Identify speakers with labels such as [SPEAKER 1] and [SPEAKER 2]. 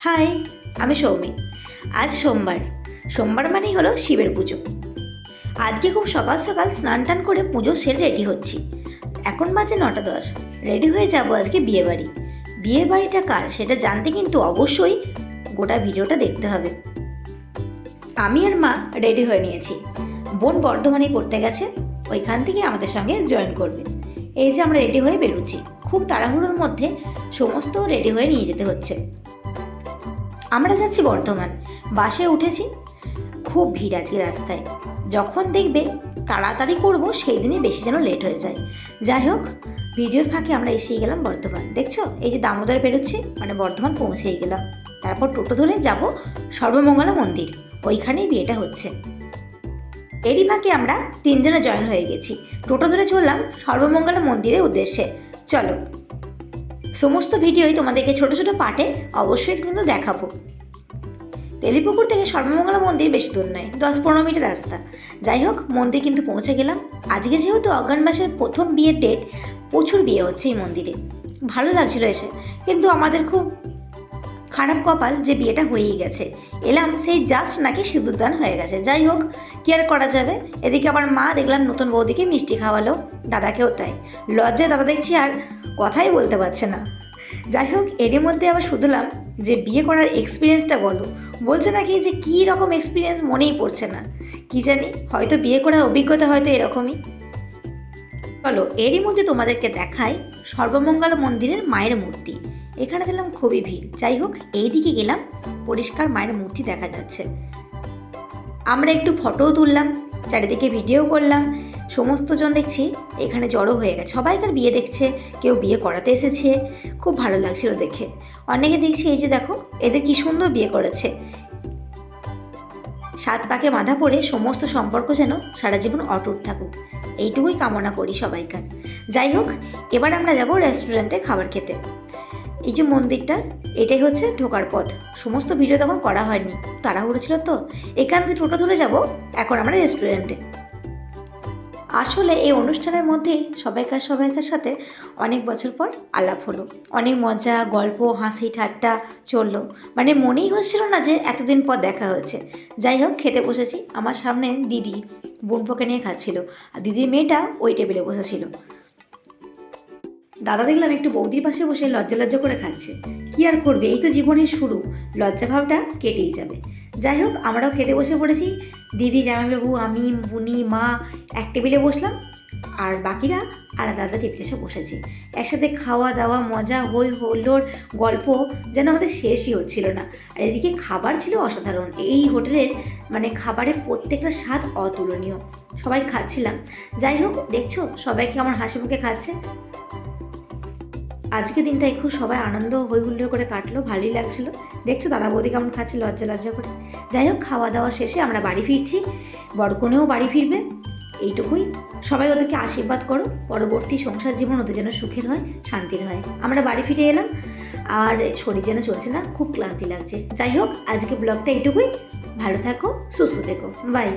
[SPEAKER 1] High, আমি সৌমি। আজ সোমবার। সোমবার মানেই হলো শিবের পুজো। আজকে খুব সকাল সকাল স্নান টান করে পুজো সেরে রেডি হচ্ছি। এখন বাজে নটা দশ। রেডি হয়ে যাব আজকে বিয়ে বাড়ি বিয়ে বাড়িটা কার সেটা জানতে কিন্তু অবশ্যই গোটা ভিডিওটা দেখতে হবে। আমি আর মা রেডি হয়ে নিয়েছি। বোন বর্ধমানে পড়তে গেছে। ওইখান থেকে আমাদের সঙ্গে জয়েন করবে। এই যে আমরা রেডি হয়ে বেরোচ্ছি। খুব তাড়াহুড়োর মধ্যে সমস্ত রেডি হয়ে নিয়ে যেতে হচ্ছে। আমরা যাচ্ছি বর্ধমান। বাসে উঠেছি, খুব ভিড় আজকে রাস্তায়। যখন দেখবে তাড়াতাড়ি করব, সেই দিনই বেশি যেন লেট হয়ে যায়। যাই হোক, ভিডিওর ফাঁকে আমরা এসেই গেলাম বর্ধমান। দেখছ? এই যে দামোদর বেরোচ্ছি মানে বর্ধমান পৌঁছেই গেলাম। তারপর টোটো ধরে যাব সর্বমঙ্গলা মন্দির। ওইখানেই বিয়েটা হচ্ছে। এরই ফাঁকে আমরা তিনজনে জয়েন হয়ে গেছি। টোটো ধরে চললাম সর্বমঙ্গলা মন্দিরের উদ্দেশ্যে। চলো। সমস্ত ভিডিওই তোমাদেরকে ছোট ছোট পার্টে অবশ্যই কিন্তু দেখাবো। তেলিপুকুর থেকে সর্বমঙ্গলা মন্দির বেশি দূর নয়, দশ পনেরো মিটার রাস্তা। যাই হোক, মন্দির কিন্তু পৌঁছে গেলাম। আজকে যেহেতু অজ্ঞান মাসের প্রথম বিয়ের ডেট প্রচুর বিয়ে হচ্ছে এই মন্দিরে। ভালো লাগছিল এসে। কিন্তু আমাদের খুব খারাপ কপাল যে বিয়েটা হয়েই গেছে। এলাম, সেই জাস্ট নাকি সিঁদুরদান হয়ে গেছে। যাই হোক, কি আর করা যাবে? এদিকে আবার মা দেখলাম নতুন বৌদিকে মিষ্টি খাওয়ালো, দাদাকেও তাই। লজ্জায় দাদা দেখছি আর কথাই বলতে পারছে না। যাই হোক, এরই মধ্যে আবার শুধলাম যে বিয়ে করার এক্সপিরিয়েন্সটা বলো। বলছে নাকি যে কী রকম এক্সপিরিয়েন্স মনেই পড়ছে না। কি জানি, হয়তো বিয়ে করার অভিজ্ঞতা হয়তো এরকমই। চলো, এরই মধ্যে তোমাদেরকে দেখাই সর্বমঙ্গল মন্দিরের মায়ের মূর্তি। এখানে দিলাম খুবই ভিড়। যাই হোক এই দিকে গেলাম, পরিষ্কার মায়ের মূর্তি দেখা যাচ্ছে। আমরা একটু ফটোও তুললাম, চারিদিকে ভিডিও করলাম সমস্ত জন দেখছি এখানে জড়ো হয়ে গেছে। সবাইকার বিয়ে দেখছে, কেউ বিয়ে করাতে এসেছে, খুব ভালো লাগছিল দেখে। অনেকে দেখছি এই যে দেখো, এদের কি সুন্দর বিয়ে করেছে। সাত পাকে বাঁধা পড়ে সমস্ত সম্পর্ক যেন সারা জীবন অটুট থাকুক। এইটুকুই কামনা করি সবাইকার। যাই হোক, এবার আমরা যাব রেস্টুরেন্টে খাবার খেতে। এই যে মন্দিরটা, এটাই হচ্ছে ঢোকার পথ। সমস্ত ভিডিও তখন করা হয়নি। তাড়াহুড়ো ছিল তো। এখান থেকে টোটো ধরে যাব, এখন আমরা রেস্টুরেন্টে আসলে এই অনুষ্ঠানের মধ্যেই সবাইকার সবাইকার সাথে অনেক বছর পর আলাপ হলো। অনেক মজা, গল্প, হাসি, ঠাট্টা চলল। মানে মনেই হচ্ছিল না যে এতদিন পর দেখা হয়েছে। যাই হোক, খেতে বসেছি। আমার সামনে দিদি বোনপোকে নিয়ে খাচ্ছিল। আর দিদির মেয়েটা ওই টেবিলে বসেছিল। দাদা দেখলাম একটু বৌদির পাশে বসে লজ্জা লজ্জা করে খাচ্ছে। কি আর করবে? এই তো জীবনের শুরু। লজ্জা ভাবটা কেটেই যাবে। যাই হোক, আমরাও খেতে বসে পড়েছি। দিদি, জামাইবাবু, আমি বুনি মা, এক টেবিলে বসলাম। আর বাকিরা আলাদা আলাদা টেবিলে এসে বসেছি। একসাথে খাওয়া দাওয়া, মজা, হই হুল্লোড়, গল্প যেন আমাদের শেষই হচ্ছিল না। আর এদিকে খাবার ছিল অসাধারণ। এই হোটেলের মানে খাবারের প্রত্যেকটা স্বাদ অতুলনীয়। সবাই খাচ্ছিলাম। যাই হোক, দেখছ? সবাইকে আমার হাসি মুখে খাচ্ছে? আজকে দিনটাই খুব সবাই আনন্দ হই হুল্লোড় করে কাটলো, ভালোই লাগছিল। দেখছ দাদা বৌদি কেমন খাচ্ছে, লজ্জা লজ্জা করে। যাই হোক খাওয়া দাওয়া শেষে আমরা বাড়ি ফিরছি। বড়কনেও বাড়ি ফিরবে। এইটুকুই। সবাই ওদেরকে আশীর্বাদ করো। পরবর্তী সংসার জীবন ওদের যেন সুখের হয়, শান্তির হয়। আমরা বাড়ি ফিরে এলাম। আর শরীর যেন চলছে না, খুব ক্লান্তি লাগছে। যাই হোক আজকে ব্লগটা এইটুকুই। ভালো থাকো, সুস্থ থেকো। বাই।